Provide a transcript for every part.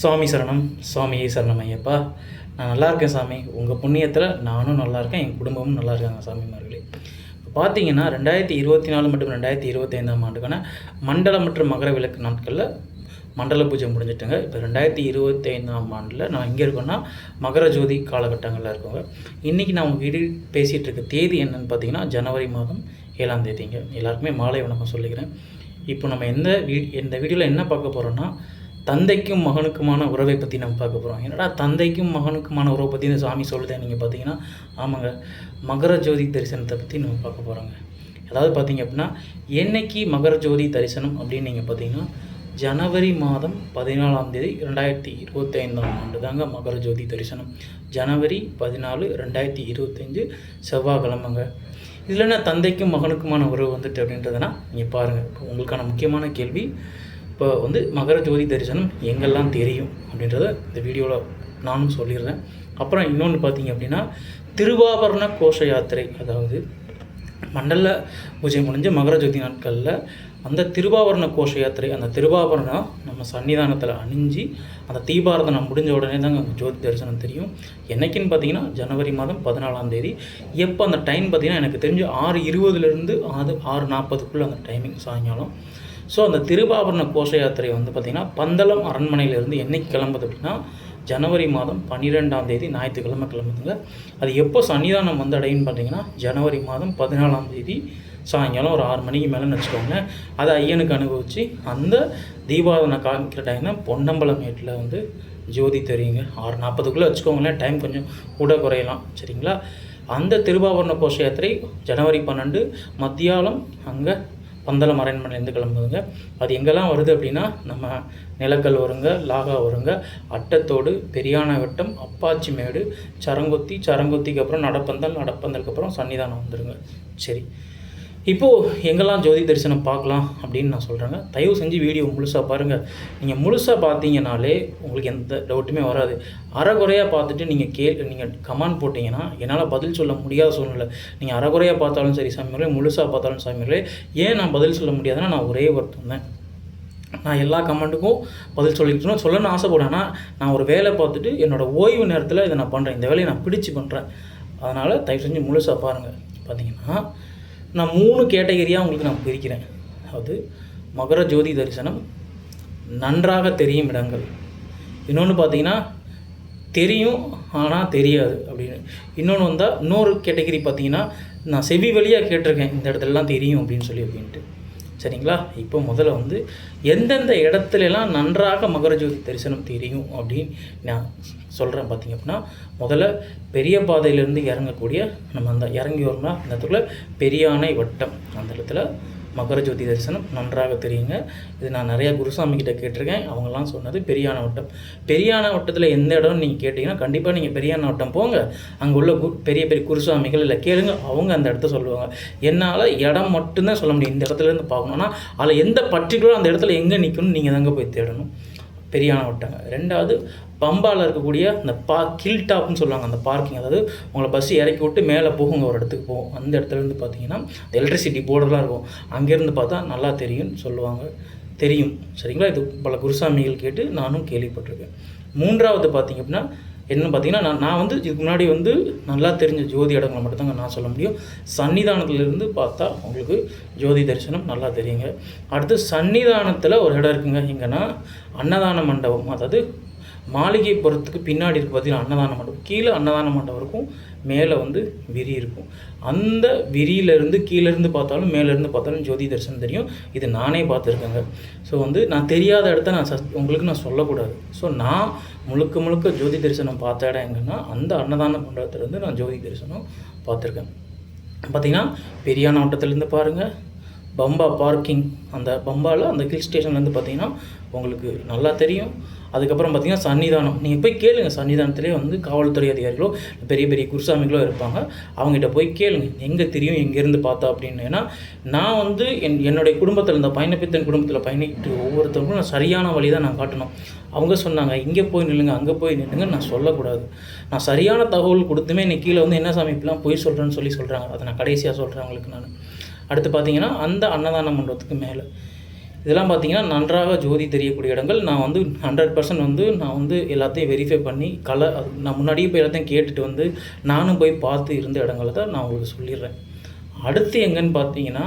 சுவாமி சரணம் சுவாமியே சரணம் ஐயப்பா. நான் நல்லா இருக்கேன் சாமி. உங்கள் புண்ணியத்தில் நானும் நல்லா இருக்கேன். என் குடும்பமும் நல்லா இருக்காங்க சாமிமார்களே. இப்போ பார்த்தீங்கன்னா ரெண்டாயிரத்தி இருபத்தி நாலு மற்றும் ரெண்டாயிரத்தி இருபத்தைந்தாம் ஆண்டுக்கான மண்டல மற்றும் மகர விளக்கு நாட்களில் மண்டல பூஜை முடிஞ்சிட்டுங்க. இப்போ ரெண்டாயிரத்தி இருபத்தி ஐந்தாம் ஆண்டில் நான் எங்கே இருக்கோன்னா மகர ஜோதி காலகட்டங்களில் இருக்கோங்க. இன்றைக்கி நான் உங்கள் வீடு பேசிகிட்டு இருக்க தேதி என்னன்னு பார்த்தீங்கன்னா ஜனவரி மாதம் ஏழாம் தேதிங்க. எல்லாருக்குமே மாலை வணக்கம் சொல்லிக்கிறேன். இப்போ நம்ம எந்த வீ இந்த வீடியோவில் என்ன பார்க்க போகிறோன்னா தந்தைக்கும் மகனுக்குமான உறவை பற்றி நம்ம பார்க்க போகிறோம் என்னடா தந்தைக்கும் மகனுக்குமான உறவை பற்றி இந்த சாமி சொல்லுதே நீங்கள் பார்த்தீங்கன்னா ஆமாங்க. மகர ஜோதி தரிசனத்தை பற்றி நம்ம பார்க்க போகிறோங்க அதாவது பார்த்தீங்க அப்படின்னா என்னைக்கு மகர ஜோதி தரிசனம் அப்படின்னு நீங்கள் பார்த்தீங்கன்னா ஜனவரி மாதம் பதினாலாம் தேதி ரெண்டாயிரத்தி இருபத்தி ஐந்தாம் ஆண்டு தாங்க மகர ஜோதி தரிசனம். ஜனவரி பதினாலு ரெண்டாயிரத்தி இருபத்தஞ்சு செவ்வாய்க்கிழமைங்க. இதில் என்ன தந்தைக்கும் மகனுக்குமான உறவு வந்துட்டு அப்படின்றதுனா நீங்கள் பாருங்கள் இப்போ உங்களுக்கான முக்கியமான கேள்வி இப்போ வந்து மகர ஜோதி தரிசனம் எங்கெல்லாம் தெரியும் அப்படின்றத இந்த வீடியோவில் நானும் சொல்லிடுறேன். அப்புறம் இன்னொன்று பார்த்தீங்க அப்படின்னா திருவாபரண கோஷ யாத்திரை. அதாவது மண்டல பூஜை முடிஞ்ச மகர ஜோதி நாட்களில் அந்த திருவாபரண கோஷ யாத்திரை அந்த திருவாபரணம் நம்ம சன்னிதானத்தில் அணிஞ்சு அந்த தீபாரதனம் முடிஞ்ச உடனே தாங்க அங்கே ஜோதி தரிசனம் தெரியும். என்றைக்குன்னு பார்த்தீங்கன்னா ஜனவரி மாதம் பதினாலாம் தேதி. எப்போ அந்த டைம் பார்த்தீங்கன்னா எனக்கு தெரிஞ்சு ஆறு இருபதுலேருந்து ஆறு ஆறு நாற்பதுக்குள்ளே அந்த டைமிங் சாயங்காலம். ஸோ அந்த திருவாபரண கோஷ யாத்திரை வந்து பார்த்திங்கன்னா பந்தளம் அரண்மனையிலேருந்து என்னைக்கு கிளம்புது அப்படின்னா ஜனவரி மாதம் பன்னிரெண்டாம் தேதி ஞாயிற்றுக்கிழமை கிளம்புதுங்க. அது எப்போ சன்னிதானம் வந்து அடையுன்னு பார்த்தீங்கன்னா ஜனவரி மாதம் பதினாலாம் தேதி சாயங்காலம் ஒரு ஆறு மணிக்கு மேலேன்னு வச்சுக்கோங்களேன். அதை ஐயனுக்கு அனுபவித்து அந்த தீபாவளி காமிக்கிற டைம்னா பொன்னம்பலமேட்டில் வந்து ஜோதி தெரியுங்க. ஆறு நாற்பதுக்குள்ளே வச்சுக்கோங்களேன் டைம் கொஞ்சம் கூட குறையலாம். சரிங்களா? அந்த திருவாபரண கோஷ யாத்திரை ஜனவரி பன்னெண்டு மத்தியாலம் அங்கே பந்தளம் அரண்மனையிலேருந்து கிளம்புதுங்க. அது எங்கெல்லாம் வருது அப்படின்னா நம்ம நிலக்கல் வருங்க லாகா வருங்க அட்டத்தோடு பெரியான வட்டம் அப்பாச்சி மேடு சரங்கொத்தி சரங்கொத்திக்கு அப்புறம் நடப்பந்தல் நடப்பந்தலுக்கு அப்புறம் சன்னிதானம் வந்துடுங்க சரி. இப்போது எங்கெல்லாம் ஜோதி தரிசனம் பார்க்கலாம் அப்படின்னு நான் சொல்கிறேங்க தயவு செஞ்சு வீடியோ முழுசாக பாருங்கள் நீங்கள் முழுசாக பார்த்தீங்கனாலே உங்களுக்கு எந்த டவுட்டுமே வராது. அறகுறையாக பார்த்துட்டு நீங்கள் கே நீங்கள் கமெண்ட் போட்டிங்கன்னா என்னால் பதில் சொல்ல முடியாத சூழ்நிலை. நீங்கள் அறகுறையாக பார்த்தாலும் சரி சாமிகளே முழுசாக பார்த்தாலும் சாமிகளே ஏன் நான் பதில் சொல்ல முடியாதுன்னா நான் ஒரே ஒருத்தன் தான். நான் எல்லா கமெண்ட்டுக்கும் பதில் சொல்லிக்கணும் சொல்லணும்னு ஆசைப்படுறேன்னா நான் ஒரு வேலை பார்த்துட்டு என்னோடய ஓய்வு நேரத்தில் இதை நான் பண்ணுறேன் இந்த வேலையை நான் பிடிச்சு பண்ணுறேன் அதனால் தயவு செஞ்சு முழுசாக பாருங்கள் பார்த்தீங்கன்னா நான் மூணு கேட்டகரியாக உங்களுக்கு நான் பிரிக்கிறேன். அதாவது மகர ஜோதி தரிசனம் நன்றாக தெரியும் இடங்கள். இன்னொன்று பார்த்தீங்கன்னா தெரியும் ஆனால் தெரியாது அப்படின்னு. இன்னொன்று வந்தால் இன்னொரு கேட்டகரி பார்த்தீங்கன்னா நான் செவி வழியாக கேட்டிருக்கேன் இந்த இடத்துலலாம் தெரியும் அப்படின்னு சொல்லி அப்படின்ட்டு. சரிங்களா? இப்போ முதல்ல வந்து எந்தெந்த இடத்துலலாம் நன்றாக மகரஜோதி தரிசனம் தெரியும் அப்படின்னு நான் சொல்கிறேன் பார்த்திங்க அப்படின்னா முதல்ல பெரிய பாதையிலேருந்து இறங்கக்கூடிய நம்ம அந்த இறங்கி வரோம்னா அந்த இடத்துல பெரியானை வட்டம் அந்த இடத்துல மகர ஜோதி தரிசனம் நன்றாக தெரியுங்க. இது நான் நிறையா குருசாமி கிட்ட கேட்டிருக்கேன். அவங்கெல்லாம் சொன்னது பெரியான வட்டம். பெரியான வட்டத்தில் எந்த இடம்னு நீங்கள் கேட்டிங்கன்னா கண்டிப்பாக நீங்கள் பெரியான வட்டம் போங்க. அங்கே உள்ள கு பெரிய பெரிய குருசாமிகள் இல்லை கேளுங்க. அவங்க அந்த இடத்த சொல்லுவாங்க. என்னால் இடம் மட்டும்தான் சொல்ல முடியும். இந்த இடத்துல இருந்து பார்க்கணுன்னா அதில் எந்த பர்டிகுலர் அந்த இடத்துல எங்கே நிற்கணும்னு நீங்கள் தாங்க போய் தேடணும். பெரியான வட்டங்க. ரெண்டாவது பம்பாவில் இருக்கக்கூடிய அந்த பா கில் டாப்னு சொல்லுவாங்க அந்த பார்க்கிங் அதாவது உங்களை பஸ் இறக்கி விட்டு மேலே போகுங்க ஒரு இடத்துக்கு போகும் அந்த இடத்துல இருந்து பார்த்தீங்கன்னா எலக்ட்ரிசிட்டி போர்டெலாம் இருக்கும். அங்கேருந்து பார்த்தா நல்லா தெரியும்னு சொல்லுவாங்க. தெரியும். சரிங்களா? இது பல குருசாமிகள் கேட்டு நானும் கேள்விப்பட்டிருக்கேன். மூன்றாவது பார்த்தீங்க அப்படின்னா என்ன பார்த்தீங்கன்னா நான் நான் வந்து இதுக்கு முன்னாடி வந்து நல்லா தெரிஞ்ச ஜோதி இடங்களை மட்டும்தாங்க நான் சொல்ல முடியும். சன்னிதானத்துலேருந்து பார்த்தா உங்களுக்கு ஜோதி தரிசனம் நல்லா தெரியுங்க. அடுத்து சன்னிதானத்தில் ஒரு இடம் இருக்குங்க. எங்கன்னா அன்னதான மண்டபம். அதாவது மாளிகைப்புறத்துக்கு பின்னாடி இருக்க பார்த்தீங்கன்னா அன்னதான மண்டபம். கீழே அன்னதான மண்டபம் இருக்கும் மேலே வந்து விரி இருக்கும். அந்த விரியிலேருந்து கீழேருந்து பார்த்தாலும் மேலேருந்து பார்த்தாலும் ஜோதி தரிசனம் தெரியும். இது நானே பார்த்துருக்கேங்க. ஸோ வந்து நான் தெரியாத இடத்த நான் சஸ் உங்களுக்கு நான் சொல்லக்கூடாது. ஸோ நான் முழுக்க முழுக்க ஜோதி தரிசனம் பார்த்த இடம் எங்கன்னா அந்த அன்னதான மண்டபத்துலேருந்து நான் ஜோதி தரிசனம் பார்த்துருக்கேன். பார்த்தீங்கன்னா பெரியான வட்டத்துலேருந்து பாருங்கள் பம்பா பார்க்கிங். அந்த பம்பாவில் அந்த ஹில் ஸ்டேஷன்லேருந்து பார்த்தீங்கன்னா உங்களுக்கு நல்லா தெரியும். அதுக்கப்புறம் பார்த்தீங்கன்னா சன்னிதானம். நீங்கள் போய் கேளுங்க சன்னிதானத்திலே வந்து காவல்துறை அதிகாரிகளோ பெரிய பெரிய குருசாமிகளோ இருப்பாங்க. அவங்ககிட்ட போய் கேளுங்க. எங்கே தெரியும் எங்கேருந்து பார்த்தா அப்படின்னு. ஏன்னா நான் வந்து என் என்னுடைய குடும்பத்தில் இந்த பயணப்பித்தன் குடும்பத்தில் பயணிட்டு ஒவ்வொருத்தருக்கும் நான் சரியான வழி தான் நான் காட்டணும். அவங்க சொன்னாங்க இங்கே போய் நில்லுங்க அங்கே போய் நில்லுங்க நான் சொல்லக்கூடாது. நான் சரியான தகவல் கொடுத்துமே இன்னைக்கு கீழே வந்து என்ன சாமி இப்படிலாம் போய் சொல்கிறேன்னு சொல்லி சொல்கிறாங்க அதை நான் கடைசியாக சொல்கிறேன் அவங்களுக்கு நான். அடுத்து பார்த்தீங்கன்னா அந்த அன்னதான மண்டபத்துக்கு மேலே. இதெல்லாம் பார்த்தீங்கன்னா நன்றாக ஜோதி தெரியக்கூடிய இடங்கள். நான் வந்து ஹண்ட்ரட் பர்சன்ட் வந்து நான் வந்து எல்லாத்தையும் வெரிஃபை பண்ணி கலர் நான் முன்னாடியே போய் எல்லாத்தையும் கேட்டுட்டு வந்து நானும் போய் பார்த்து இருந்த இடங்களை தான் நான் உங்களுக்கு சொல்லிடுறேன். அடுத்து எங்கன்னு பார்த்தீங்கன்னா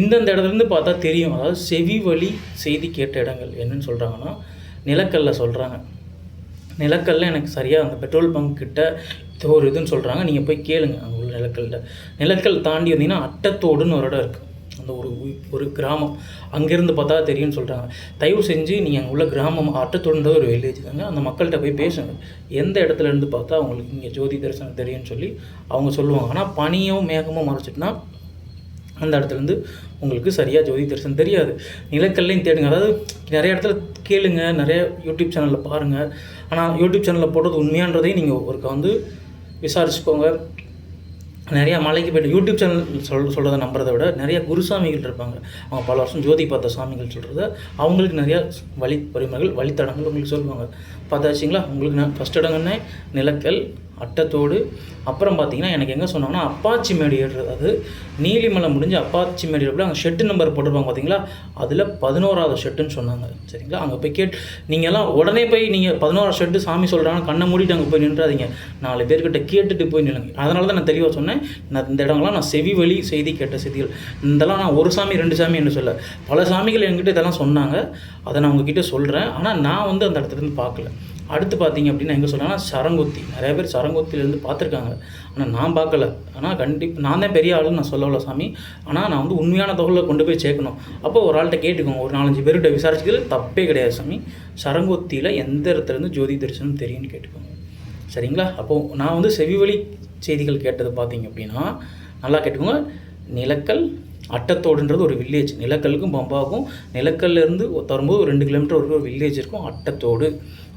இந்தந்த இடத்துலேருந்து பார்த்தா தெரியும். அதாவது செவி வழி செய்தி கேட்ட இடங்கள் என்னன்னு சொல்கிறாங்கன்னா நிலக்கல்ல சொல்கிறாங்க நிலக்கல்ல எனக்கு சரியாக அந்த பெட்ரோல் பங்க் கிட்ட இது ஒரு இதுன்னு சொல்கிறாங்க நீங்கள் போய் கேளுங்க அங்கே உள்ள நிலக்கல்ல. நிலக்கல் தாண்டி வந்தீங்கன்னா அட்டத்தோடுன்னு ஒரு இடம் இருக்குது அந்த ஒரு ஒரு கிராமம். அங்கேருந்து பார்த்தா தெரியும்னு சொல்கிறாங்க தயவு செஞ்சு நீங்கள் அங்கே உள்ள கிராமம் அட்டத்தோடுன்றது ஒரு வில்லேஜ் தாங்க. அந்த மக்கள்கிட்ட போய் பேசுங்க. எந்த இடத்துல இருந்து பார்த்தா அவங்களுக்கு இங்கே ஜோதி தரிசனம் தெரியும்னு சொல்லி அவங்க சொல்லுவாங்க. ஆனால் பனியும் மேகமும் மறைச்சிட்டுனா அந்த இடத்துலேருந்து உங்களுக்கு சரியாக ஜோதி தரிசனம் தெரியாது. நிலக்கல்லையும் தேடுங்க. அதாவது நிறைய இடத்துல கேளுங்க. நிறைய யூடியூப் சேனலில் பாருங்கள் ஆனால் யூடியூப் சேனலில் போடுறது உண்மையான்றதையும் நீங்கள் ஒருக்க வந்து விசாரிச்சுக்கோங்க. நிறையா மலைக்கு போய்ட்டு யூடியூப் சேனல் சொல் சொல்கிறத நம்புறதை விட நிறையா குருசாமிகள் இருப்பாங்க. அவங்க பல வருஷம் ஜோதி பார்த்த சாமிகள் சொல்கிறத அவங்களுக்கு நிறையா வழி பரிமுறைகள் வழித்தடங்கள் உங்களுக்கு சொல்லுவாங்க. பார்த்தாச்சுங்களா? உங்களுக்கு நான் ஃபஸ்ட் இடங்கன்னே நிலக்கல் அட்டத்தோடு. அப்புறம் பார்த்தீங்கன்னா எனக்கு எங்கே சொன்னாங்கன்னா அப்பாச்சி மேடு ஏறுறது அது நீலிமலை முடிஞ்சு அப்பாச்சி மேடு ஏறுறது அங்கே ஷெட்டு நம்பர் போட்டிருப்பாங்க பார்த்தீங்களா? அதில் பதினோராவது ஷெட்டுன்னு சொன்னாங்க. சரிங்களா? அங்கே போய் கேட் நீங்கள்லாம் உடனே போய் நீங்கள் பதினோராவது ஷெட்டு சாமி சொல்கிறாங்க கண்ணை மூடிட்டு அங்கே போய் நின்றாதீங்க. நாலு பேர்கிட்ட கேட்டுட்டு போய் நில்லுங்க. அதனால தான் நான் தெளிவாக சொன்னேன். நான் இந்த இடங்கள்லாம் நான் செவி வழி செய்தி கேட்ட செய்திகள். இதெல்லாம் நான் ஒரு சாமி ரெண்டு சாமி என்ன சொல்ல பல சாமிகள் என்கிட்ட இதெல்லாம் சொன்னாங்க. அதை நான் உங்ககிட்ட சொல்கிறேன் ஆனால் நான் வந்து அந்த இடத்துல இருந்து பார்க்கல. அடுத்து பார்த்தீங்க அப்படின்னா எங்கே சொல்லலாம் சரங்கொத்தி. நிறைய பேர் சரங்கொத்திலேருந்து பார்த்துருக்காங்க. ஆனால் நான் பார்க்கல. ஆனால் கண்டிப்பாக நான் தான் பெரிய ஆளுன்னு நான் சொல்லல சாமி. ஆனால் நான் வந்து உண்மையான தொகையில் கொண்டு போய் சேர்க்கணும். அப்போ ஒரு ஆள்கிட்ட கேட்டுக்கோங்க. ஒரு நாலஞ்சு பேர்கிட்ட விசாரிச்சுக்கிறது தப்பே கிடையாது சாமி. சரங்கொத்தியில் எந்த இடத்துலேருந்து ஜோதி தரிசனம் தெரியும்னு கேட்டுக்கோங்க. சரிங்களா? அப்போது நான் வந்து செவிவழி செய்திகள் கேட்டது பார்த்தீங்க அப்படின்னா நல்லா கேட்டுக்கோங்க. நிலக்கல் அட்டத்தோடுன்றது ஒரு வில்லேஜ் நிலக்கலுக்கும் பம்பாவுக்கும் நிலக்கல்லேருந்து தரும்போது ஒரு ரெண்டு கிலோமீட்டர் ஒரு வில்லேஜ் இருக்கும். அட்டத்தோடு.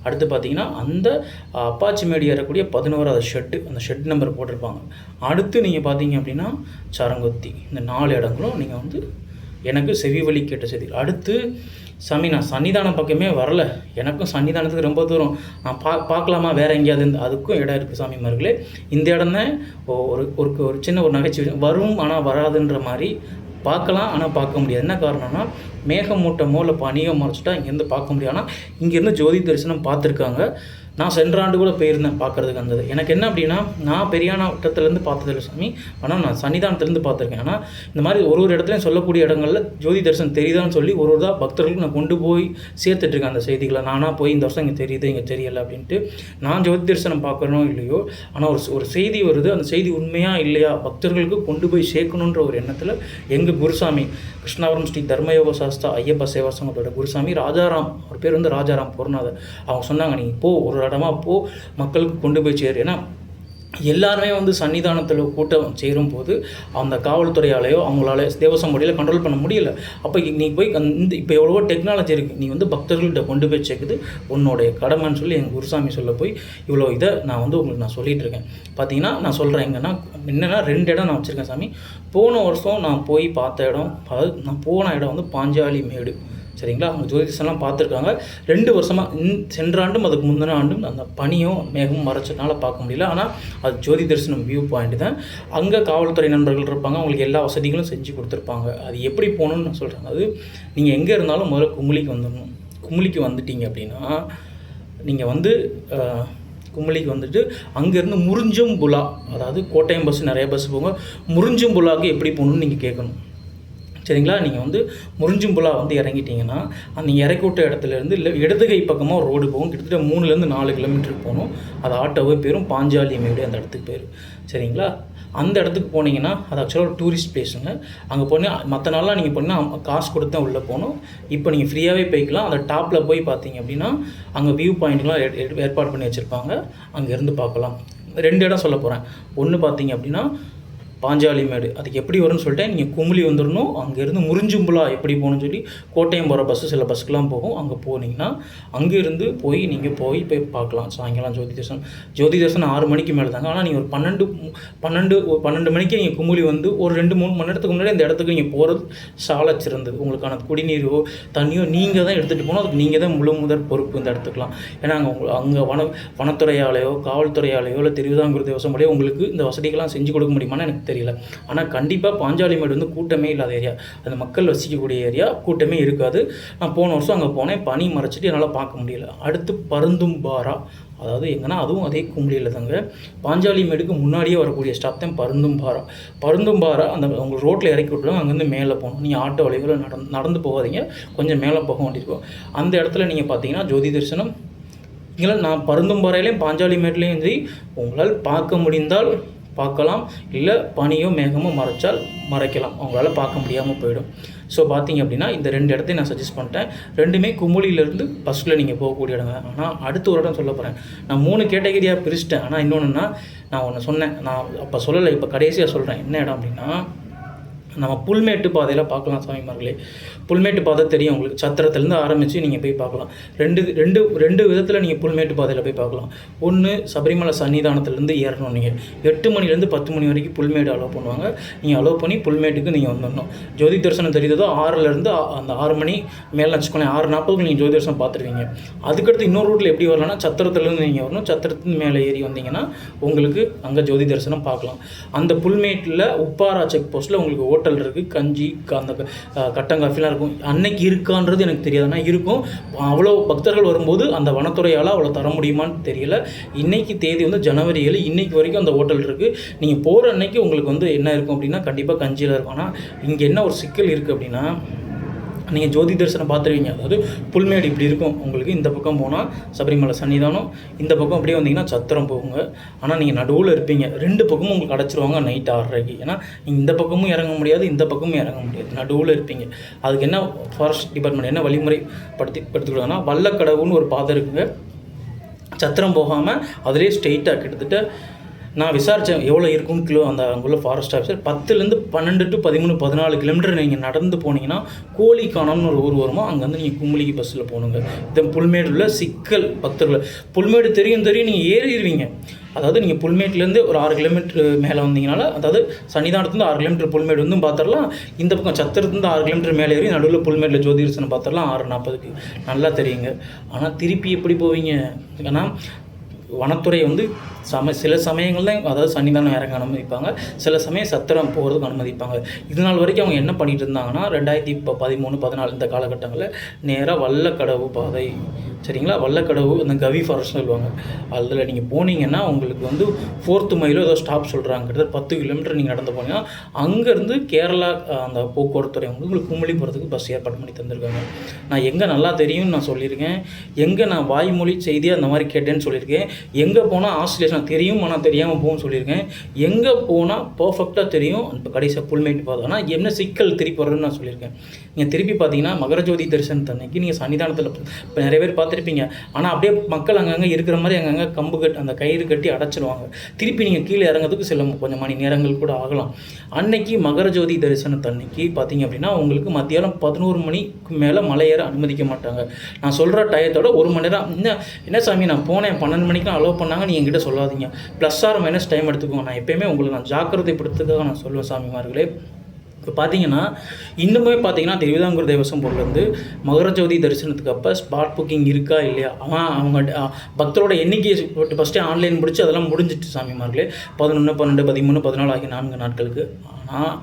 அடுத்து பார்த்தீங்கன்னா அந்த அப்பாச்சி மேடி ஏறக்கூடிய பதினோராவது ஷெட்டு அந்த ஷெட் நம்பர் போட்டிருப்பாங்க. அடுத்து நீங்கள் பார்த்தீங்க அப்படின்னா சரங்கொத்தி. இந்த நாலு இடங்களும் நீங்கள் வந்து எனக்கு செவி வழி கேட்ட செய்தி. அடுத்து சாமி நான் சன்னிதானம் பக்கமே வரல. எனக்கும் சன்னிதானத்துக்கு ரொம்ப தூரம். நான் பா பார்க்கலாமா? வேறு எங்கேயாவது இந்த- அதுக்கும் இடம் இருக்குது சாமிமார்களே இந்த இடம் தான் ஒரு ஒரு ஒரு சின்ன ஒரு நகைச்சுவை. வரும் ஆனால் வராதுன்ற மாதிரி பார்க்கலாம் ஆனால் பார்க்க முடியாது. என்ன காரணம்னா மேகமூட்டமோ இல்லை பனியோ மறைச்சிட்டா இங்கேருந்து பார்க்க முடியாது. ஆனால் இங்கேருந்து ஜோதி தரிசனம் பார்த்துருக்காங்க. நான் சென்ற ஆண்டு கூட போயிருந்தேன் பார்க்கறதுக்கு வந்தது எனக்கு என்ன அப்படின்னா நான் பெரியானவட்டத்துலேருந்து பார்த்ததில்ல சாமி. ஆனால் நான் சன்னிதானத்துலேருந்து பார்த்துருக்கேன். ஆனால் இந்த மாதிரி ஒரு ஒரு இடத்துலையும் சொல்லக்கூடிய இடங்களில் ஜோதி தரிசனம் தெரியுதான்னு சொல்லி ஒரு ஒரு தான் பக்தர்களுக்கு நான் கொண்டு போய் சேர்த்துட்ருக்கேன் அந்த செய்திகளை. நானாக போய் இந்த வருஷம் இங்கே தெரியுது இங்கே தெரியலை அப்படின்ட்டு நான் ஜோதி தரிசனம் பார்க்குறனோ இல்லையோ ஆனால் ஒரு ஒரு செய்தி வருது. அந்த செய்தி உண்மையாக இல்லையா? பக்தர்களுக்கு கொண்டு போய் சேர்க்கணுன்ற ஒரு எண்ணத்தில் எங்கள் குருசாமி கிருஷ்ணாபுரம் ஸ்ரீ தர்மயோக சாஸ்தா ஐயப்ப சேவா சங்கத்தோட குருசாமி ராஜாராம் அவர் பேர் வந்து ராஜாராம் பொருநாதர். அவங்க சொன்னாங்க நீ போ ஒரு இடமா போ மக்களுக்கு கொண்டு போய் சேரு. ஏன்னா எல்லாருமே வந்து சன்னிதானத்தில் கூட்டம் சேரும் போது அந்த காவல்துறையாலேயோ அவங்களால தேவசம் முறையில் கண்ட்ரோல் பண்ண முடியல. அப்போ நீ போய் இந்த இப்போ எவ்வளவோ டெக்னாலஜி இருக்குது நீ வந்து பக்தர்கள்ட்ட கொண்டு போய் சேர்க்குது. உன்னுடைய கடமைன்னு சொல்லி எங்கள் குருசாமி சொல்ல போய் இவ்வளோ இதை நான் வந்து உங்களுக்கு நான் சொல்லிட்டு இருக்கேன். பார்த்தீங்கன்னா நான் சொல்கிறேன் எங்கன்னா என்னென்னா ரெண்டு இடம் நான் வச்சுருக்கேன் சாமி. போன வருஷம் நான் போய் பார்த்த இடம் அதாவது நான் போன இடம் வந்து பாஞ்சாலி மேடு. சரிங்களா? அவங்க ஜோதிஷம்லாம் பார்த்துருக்காங்க. ரெண்டு வருஷமாக இன் சென்ற ஆண்டும் அதுக்கு முந்தின ஆண்டும் அந்த பனியும் மேகமும் மறைச்சதுனால பார்க்க முடியல. ஆனால் அது ஜோதி தரிசனம் வியூ பாயிண்ட் தான். அங்கே காவல்துறை நண்பர்கள் இருப்பாங்க. அவங்களுக்கு எல்லா வசதிகளும் செஞ்சு கொடுத்துருப்பாங்க. அது எப்படி போகணும்னு நான் சொல்கிறேன் அது நீங்கள் எங்கே இருந்தாலும் முதல்ல குமுளிக்கு வந்துடணும். குமுளிக்கு வந்துட்டீங்க அப்படின்னா நீங்கள் வந்து கும்பலிக்கு வந்துட்டு அங்கேருந்து முறிஞ்சும் புலா அதாவது கோட்டயம் பஸ் நிறைய பஸ் போங்க. முறிஞ்சும் புலாவுக்கு எப்படி போகணும்னு நீங்கள் கேட்கணும். சரிங்களா? நீங்கள் வந்து முறிஞ்சும்புலா வந்து இறங்கிட்டீங்கன்னா அந்த இறக்கி விட்ட இடத்துலேருந்து இல்லை இடது கை பக்கமாக ஒரு ரோடு போகும். கிட்டத்தட்ட மூணுலேருந்து நாலு கிலோமீட்டர் போகணும். அது ஆட்டோவே பேரும் பாஞ்சாலி அம்மையுடைய அந்த இடத்துக்கு பேர் சரிங்களா? அந்த இடத்துக்கு போனீங்கன்னா அது ஆக்சுவலாக ஒரு டூரிஸ்ட் பிளேஸுங்க அங்கே போனீங்க மற்ற நாளாக நீங்கள் போனீங்கன்னா காசு கொடுத்து தான் உள்ளே போகணும். இப்போ நீங்கள் ஃப்ரீயாகவே போய்க்கலாம். அந்த டாப்பில் போய் பார்த்தீங்க அப்படின்னா அங்கே வியூ பாயிண்ட்லாம் ஏற்பாடு பண்ணி வச்சுருப்பாங்க. அங்கேருந்து பார்க்கலாம் ரெண்டு இடம் சொல்ல போகிறேன் ஒன்று பார்த்தீங்க அப்படின்னா பாஞ்சாலி மேடு. அதுக்கு எப்படி வரும்னு சொல்லிட்டு நீங்கள் குமுளி வந்துடணும் அங்கேருந்து முறிஞ்சும்புலா எப்படி போகணும்னு சொல்லி கோட்டையம் போகிற பஸ்ஸு சில பஸ்ஸுக்கெலாம் போகும். அங்கே போனீங்கன்னா அங்கேருந்து போய் நீங்கள் போய் போய் பார்க்கலாம். சாயங்காலம் ஜோதி தரிசனம். ஜோதி தரிசனம் ஆறு மணிக்கு மேலே தாங்க. ஆனால் நீங்கள் ஒரு பன்னெண்டு பன்னெண்டு ஒரு பன்னெண்டு மணிக்கு நீங்கள் குமுளி வந்து ஒரு ரெண்டு மூணு மணி நேரத்துக்கு முன்னாடி இந்த இடத்துக்கு நீங்கள் போகிறது சாலை சிறந்தது. உங்களுக்கான குடிநீரோ தண்ணியோ நீங்கள் தான் எடுத்துகிட்டு போகணும். அதுக்கு நீங்கள் தான் முழு முதற் பொறுப்பு இந்த இடத்துக்குலாம் ஏன்னா அங்கே உங்க அங்கே வன வனத்துறையாலேயோ காவல்துறையாலேயோ இல்லை திருவிதாங்கூர் தேவசம் உங்களுக்கு இந்த வசதிகள்லாம் செஞ்சு கொடுக்க முடியுமான்னு எனக்கு தெரியல. ஆனால் கண்டிப்பாக பாஞ்சாலிமேடு வந்து கூட்டமே இல்லாத ஏரியா. அந்த மக்கள் வசிக்கக்கூடிய ஏரியா கூட்டமே இருக்காது. நான் போன வருஷம் அங்கே போனேன். பனி மறைச்சிட்டு என்னால் பார்க்க முடியல. அடுத்து பருந்தும்பாரா அதாவது எங்கன்னா அதுவும் அதே கும்பலியில் தாங்க. பாஞ்சாலிமேடுக்கு முன்னாடியே வரக்கூடிய ஸ்டாப் தான் பருந்தும்பாரா பருந்தும்பாரா அந்த உங்களுக்கு ரோட்டில் இறக்கி விட்டுருவாங்க அங்கேருந்து மேலே போகணும். நீங்கள் ஆட்டோ வழிவில் நடந்து நடந்து போகாதீங்க. கொஞ்சம் மேலே போக வேண்டியிருக்கும் அந்த இடத்துல நீங்கள் பார்த்தீங்கன்னா ஜோதி தரிசனம். இங்கே நான் பருந்தும்பாறையிலையும் பாஞ்சாலிமேட்லேயும் சரி உங்களால் பார்க்க முடிந்தால் பார்க்கலாம். இல்லை பனியோ மேகமோ மறைச்சால் மறைக்கலாம். அவங்களால பார்க்க முடியாமல் போயிடும். ஸோ பார்த்தீங்க அப்படின்னா இந்த ரெண்டு இடத்தையும் நான் சஜஸ்ட் பண்ணிட்டேன். ரெண்டுமே குமுளியிலேருந்து பஸ்ஸில் நீங்கள் போகக்கூடிய இடங்க. ஆனால் அடுத்து ஒரு இடம் சொல்ல போகிறேன் நான் மூணு கேட்டகரியாக பிரிச்சிட்டேன். ஆனால் இன்னொன்றுன்னா நான் ஒன்று சொன்னேன். நான் அப்போ சொல்லலை. இப்போ கடைசியாக சொல்கிறேன் என்ன இடம் அப்படின்னா நம்ம புல்மேட்டு பாதையில் பார்க்கலாம் சாமிமார்களே. புல்மேட்டு பாதை தெரியும் உங்களுக்கு. சத்திரத்துலேருந்து ஆரம்பித்து நீங்கள் போய் பார்க்கலாம். ரெண்டு ரெண்டு ரெண்டு விதத்தில் நீங்கள் புல்மேட்டு பாதையில் போய் பார்க்கலாம். ஒன்று சபரிமலை சன்னிதானத்துலேருந்து ஏறணும் நீங்கள் எட்டு மணிலேருந்து பத்து மணி வரைக்கும் புல்மேடு அலோவ் பண்ணுவாங்க. நீங்கள் அலோவ் பண்ணி புல்மேட்டுக்கு நீங்கள் வந்துடணும். ஜோதி தரிசனம் தெரியுதோ? ஆறுலேருந்து அந்த ஆறு மணி மேலே வச்சுக்கோங்களேன். ஆறு நாற்பதுக்கு நீங்கள் ஜோதி தரிசனம் பார்த்துருவீங்க. அதுக்கடுத்து இன்னொரு ரூட்டில் எப்படி வரலாம்னா சத்திரத்துலேருந்து நீங்கள் வரணும். சத்திரத்துலேருந்து மேலே ஏறி வந்தீங்கன்னா உங்களுக்கு அங்கே ஜோதி தரிசனம் பார்க்கலாம். அந்த புல்மேட்டில் உப்பாரா செக் போஸ்ட்டில் உங்களுக்கு ஹோட்டல் இருக்குது கஞ்சி க- அந்த க- இருக்கும். அன்னைக்கு இருக்கான்றது எனக்கு தெரியாது. ஆனால் இருக்கும். அவ்வளோ பக்தர்கள் வரும்போது அந்த வனத்துறையால் அவ்வளோ தர முடியுமான்னு தெரியல. இன்னைக்கு தேதி வந்து ஜனவரி ஏழு. இன்றைக்கு வரைக்கும் அந்த ஹோட்டல் இருக்குது நீங்கள் போகிற அன்னைக்கு உங்களுக்கு வந்து என்ன இருக்கும் அப்படின்னா கண்டிப்பாக கஞ்சியில் இருக்கும். ஆனால் இங்கே என்ன ஒரு சிக்கல் இருக்குது அப்படின்னா நீங்கள் ஜோதி தரிசனம் பார்த்துருவீங்க அதாவது புல்மேடு இப்படி இருக்கும். உங்களுக்கு இந்த பக்கம் போனால் சபரிமலை சன்னிதானம் இந்த பக்கம் அப்படியே வந்தீங்கன்னா சத்திரம் போகுங்க. ஆனால் நீங்கள் நடுவில் இருப்பீங்க. ரெண்டு பக்கமும் உங்களுக்கு அடைச்சிருவாங்க நைட் ஆறரைக்கு. ஏன்னா நீங்கள் இந்த பக்கமும் இறங்க முடியாது இந்த பக்கமும் இறங்க முடியாது. நடுவில் இருப்பீங்க. அதுக்கு என்ன ஃபாரஸ்ட் டிபார்ட்மெண்ட் என்ன வழிமுறை படுத்தி படுத்துக்கிட்டாங்கன்னா வல்லக்கடவுன்னு ஒரு பாதை இருக்குங்க. சத்திரம் போகாமல் அதிலே ஸ்ட்ரெயிட்டாக கிட்டத்தட்ட நான் விசாரித்தேன் எவ்வளோ இருக்கும் கிலோ அந்த அங்குள்ள ஃபாரஸ்ட் ஆஃபீஸர் பத்துலேருந்து பன்னெண்டு டு பதிமூணு பதினாலு கிலோமீட்டர் நீங்கள் நடந்து போனீங்கன்னா கோழிக்கானம்னு ஒரு ஊர் வருமோ? அங்கேருந்து நீங்கள் கும்பலிக்கு பஸ்ஸில் போகணுங்க. இந்த புல்மேடுல சிக்கல் பக்தர்கள் புல்மேடு தெரியும் தெரியும் நீங்கள் ஏறிடுவீங்க. அதாவது நீங்கள் புல்மேட்லேருந்து ஒரு ஆறு கிலோமீட்டர் மேலே வந்தீங்கனால அதாவது சன்னிதானத்துலேருந்து ஆறு கிலோமீட்டர் புல்மேடு வந்து பார்த்துடலாம் இந்த பக்கம் சத்திரத்துலேருந்து ஆறு கிலோமீட்டர் மேலே ஏறி நடுவில் புல்மேட்டில் ஜோதிர்சனம் பார்த்துடலாம் ஆறு நாற்பதுக்கு நல்லா தெரியுங்க. ஆனால் திருப்பி எப்படி போவீங்க? ஏன்னா வனத்துறை வந்து சம சில சமயங்கள்ல அதாவது சன்னிதானம் இறங்க அனுமதிப்பாங்க சில சமயம் சத்திரம் போகிறதுக்கு அனுமதிப்பாங்க. இது நாள் வரைக்கும் அவங்க என்ன பண்ணிட்டு இருந்தாங்கன்னா ரெண்டாயிரத்தி இப்போ பதிமூணு பதினாலு இந்த காலகட்டங்களில் நேராக வல்லக்கடவு பாதை. சரிங்களா? வல்லக்கடவு அந்த கவி ஃபாரஸ்ட் சொல்லுவாங்க. அதில் நீங்கள் போனீங்கன்னா உங்களுக்கு வந்து ஃபோர்த்து மைலோ ஏதோ ஸ்டாப் சொல்கிறாங்க கிட்டத்தட்ட பத்து கிலோமீட்டர் நீங்கள் நடந்து போனீங்கன்னா அங்கேருந்து கேரளா அந்த போக்குவரத்துறை வந்து உங்களுக்கு கும்பலி போகிறதுக்கு பஸ் ஏற்பாடு பண்ணி தந்திருக்காங்க. நான் எங்கே நல்லா தெரியும்னு நான் சொல்லியிருக்கேன். எங்கே நான் வாய்மொழி செய்தி அந்த மாதிரி கேட்டேன்னு சொல்லியிருக்கேன். எங்கே போனால் நான் தெரியும் ஆனால் தெரியாமல் போகும்னு சொல்லியிருக்கேன். எங்கே போனால் பர்ஃபெக்டாக தெரியும். இப்போ கடைசியாக புல்மேட்டு பார்த்தோம்னா என்ன சிக்கல் திருப்பி வர்றதுன்னு நான் சொல்லியிருக்கேன். நீங்கள் திருப்பி பார்த்தீங்கன்னா மகரஜோதி தரிசனத்தை அன்னைக்கு நீங்கள் சன்னிதானத்தில் இப்போ நிறைய பேர் பார்த்துருப்பீங்க. ஆனால் அப்படியே மக்கள் அங்கங்கே இருக்கிற மாதிரி அங்கங்கே கம்பு கட்டி அந்த கயிறு கட்டி அடைச்சிடுவாங்க திருப்பி நீங்கள் கீழே இறங்கிறதுக்கு சில கொஞ்சம் மணி நேரங்கள் கூட ஆகலாம். அன்னைக்கு மகரஜோதி தரிசனத்தை அன்னைக்கு பார்த்தீங்க அப்படின்னா உங்களுக்கு மத்தியானம் பதினோரு மணிக்கு மேலே மலை ஏற அனுமதிக்க மாட்டாங்க. நான் சொல்கிற டயத்தோட ஒரு மணி நேரம் என்ன என்ன சாமி நான் போனேன். பன்னெண்டு மணிக்கு அலோவ் பண்ணாங்க. நீ என்கிட்ட சொல்லாதீங்க. ப்ளஸ் ஆர் மைனஸ் டைம் எடுத்துக்கோங்க. நான் எப்பயுமே உங்களை நான் ஜாக்கிரதைப்படுத்துக்காக நான் சொல்லுவேன் சாமிமார்களே. இப்போ பார்த்தீங்கன்னா இன்னுமே பார்த்தீங்கன்னா திருவிதாங்கூர் தேவசம் பொருள்லேருந்து மகரஜோதி தரிசனத்துக்கு அப்போ ஸ்பாட் புக்கிங் இருக்கா இல்லையா? அவன் அவங்க பக்தரோட எண்ணிக்கையை ஃபஸ்ட்டே ஆன்லைன் முடிச்சு அதெல்லாம் முடிஞ்சிட்டு சாமிமார்களே. பதினொன்று பன்னெண்டு பதிமூணு பதினாலு ஆகிய நான்கு நாட்களுக்கு. ஆனால்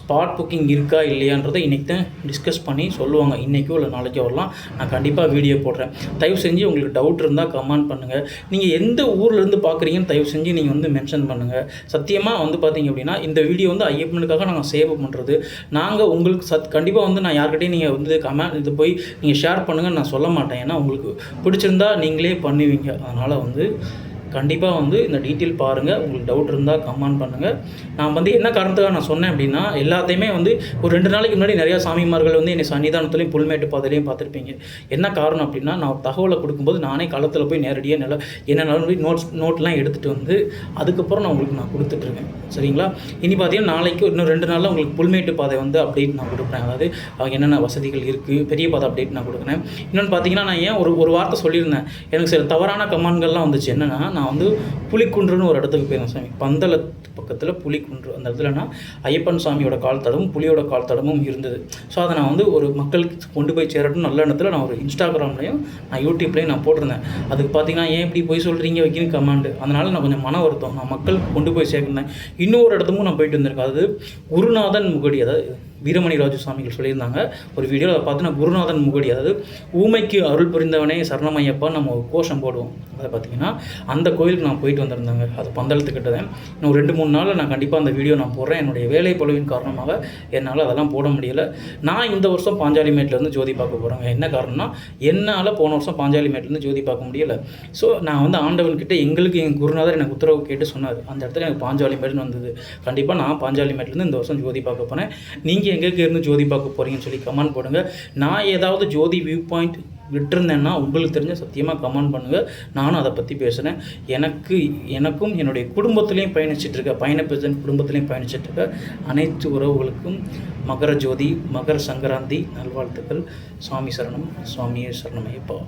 ஸ்பாட் புக்கிங் இருக்கா இல்லையான்றதை இன்றைக்கி தான் டிஸ்கஸ் பண்ணி சொல்லுவாங்க. இன்றைக்கோ இல்லை நாளைக்கோ வரலாம். நான் கண்டிப்பாக வீடியோ போடுறேன். தயவு செஞ்சு உங்களுக்கு டவுட் இருந்தால் கமெண்ட் பண்ணுங்கள் நீங்கள் எந்த ஊர்லேருந்து பார்க்குறீங்கன்னு தயவு செஞ்சு நீங்கள் வந்து மென்ஷன் பண்ணுங்கள் சத்தியமாக வந்து பார்த்தீங்க அப்படின்னா இந்த வீடியோ வந்து ஐயப்பனுக்காக நாங்கள் சேவ் பண்ணுறது நாங்கள் உங்களுக்கு சத் கண்டிப்பாக வந்து நான் யார்கிட்டையும் நீங்கள் வந்து கமெண்ட் இது போய் நீங்கள் ஷேர் பண்ணுங்கன்னு நான் சொல்ல மாட்டேன். ஏன்னா உங்களுக்கு பிடிச்சிருந்தா நீங்களே பண்ணுவீங்க. அதனால் வந்து கண்டிப்பாக வந்து இந்த டீட்டெயில் பாருங்கள் உங்களுக்கு டவுட் இருந்தால் கமெண்ட் பண்ணுங்கள் நான் வந்து என்ன காரணத்துக்காக நான் சொன்னேன் அப்படின்னா எல்லாத்தையுமே வந்து ஒரு ரெண்டு நாளைக்கு முன்னாடி நிறையா சாமிமார்கள் வந்து என்னை சன்னிதானத்துலையும் புல்மேட்டு பாதையிலையும் பார்த்துருப்பீங்க. என்ன காரணம் அப்படின்னா நான் தகவலை கொடுக்கும்போது நானே களத்தில் போய் நேரடியாக நில என்னென்ன போய் நோட்ஸ் நோட்லாம் எடுத்துகிட்டு வந்து அதுக்கப்புறம் நான் உங்களுக்கு நான் கொடுத்துட்ருக்கேன் சரிங்களா? இனி பார்த்தீங்கன்னா நாளைக்கு இன்னும் ரெண்டு நாளில் உங்களுக்கு புல்மேட்டு பாதை வந்து அப்டேட் நான் கொடுப்பேன். அதாவது என்னென்ன வசதிகள் இருக்குது பெரிய பாதை அப்டேட் நான் கொடுக்குறேன். இன்னொன்று பார்த்தீங்கன்னா நான் ஏன் ஒரு ஒரு வார்த்தை சொல்லியிருந்தேன். எனக்கு சில தவறான கமான்கள்லாம் வந்துச்சு. என்னென்னா நான் நான் வந்து புலிக்குன்றுன்னு ஒரு இடத்துக்கு போயிருந்தேன் சாமி. பந்தளத்து பக்கத்தில் புலிக்குன்று. அந்த இடத்துலனா ஐயப்பன் சாமியோட கால் தடமும் புலியோட கால் தடமும் இருந்தது. ஸோ அதை நான் வந்து ஒரு மக்களுக்கு கொண்டு போய் சேரட்டும் நல்ல இடத்துல நான் ஒரு இன்ஸ்டாகிராம்லேயும் நான் யூடியூப்லேயும் நான் போட்டிருந்தேன். அதுக்கு பார்த்தீங்கன்னா ஏன் இப்படி போய் சொல்கிறீங்க வைக்கணும் கமாண்டு அதனால் நான் கொஞ்சம் மன வருத்தம். நான் மக்களுக்கு கொண்டு போய் சேர்க்கிறேன் இன்னொரு இடத்துக்கும் நான் போயிட்டு வந்திருக்கேன். அது குருநாதன் முகடி அதாவது வீரமணி ராஜு சுவாமிகள் சொல்லியிருந்தாங்க. ஒரு வீடியோவில் பார்த்தீங்கன்னா குருநாதன் முகடி அதாவது ஊமைக்கு அருள் புரிந்தவனே சரணமையப்பா நம்ம கோஷம் போடுவோம். அதை பார்த்தீங்கன்னா அந்த கோயிலுக்கு நான் போயிட்டு வந்திருந்தாங்க. அது பந்தளத்துக்கிட்ட தான் இன்னும் ஒரு ரெண்டு மூணு நாளில் நான் கண்டிப்பாக அந்த வீடியோ நான் போடுறேன். என்னுடைய வேலை பழுவின் காரணமாக என்னால் அதெல்லாம் போட முடியலை. நான் இந்த வருஷம் பாஞ்சாலிமேட்லேருந்து ஜோதி பார்க்க போகிறேங்க என்ன காரணம்னா என்னால் போன வருஷம் பாஞ்சாலிமேட்லேருந்து ஜோதி பார்க்க முடியலை. ஸோ நான் வந்து ஆண்டவன்கிட்ட எங்களுக்கு எங்கள் குருநாதர் எனக்கு உத்தரவு கேட்டு சொன்னார். அந்த இடத்துல எனக்கு பாஞ்சாலிமேட்னு வந்தது. கண்டிப்பாக நான் பாஞ்சாலிமேட்லேருந்து இந்த வருஷம் ஜோதி பார்க்க போனேன் நீங்கள் எங்கேக்கு இருந்து ஜோதி பார்க்க போகிறீங்கன்னு சொல்லி கமெண்ட் போடுங்கள் நான் ஏதாவது ஜோதி வியூ பாயிண்ட் விட்டுருந்தேன்னா உங்களுக்கு தெரிஞ்ச சத்தியமாக கமெண்ட் பண்ணுங்கள் நானும் அதை பற்றி பேசுகிறேன் எனக்கு எனக்கும் என்னுடைய குடும்பத்துலேயும் பயணிச்சிட்டு இருக்க பயணப்பெஜன் குடும்பத்துலேயும் பயணிச்சிட்டு இருக்க அனைத்து உறவுகளுக்கும் மகர ஜோதி மகர சங்கராந்தி நல்வாழ்த்துக்கள். சுவாமி சரணம் சுவாமியே சரணமையப்பா.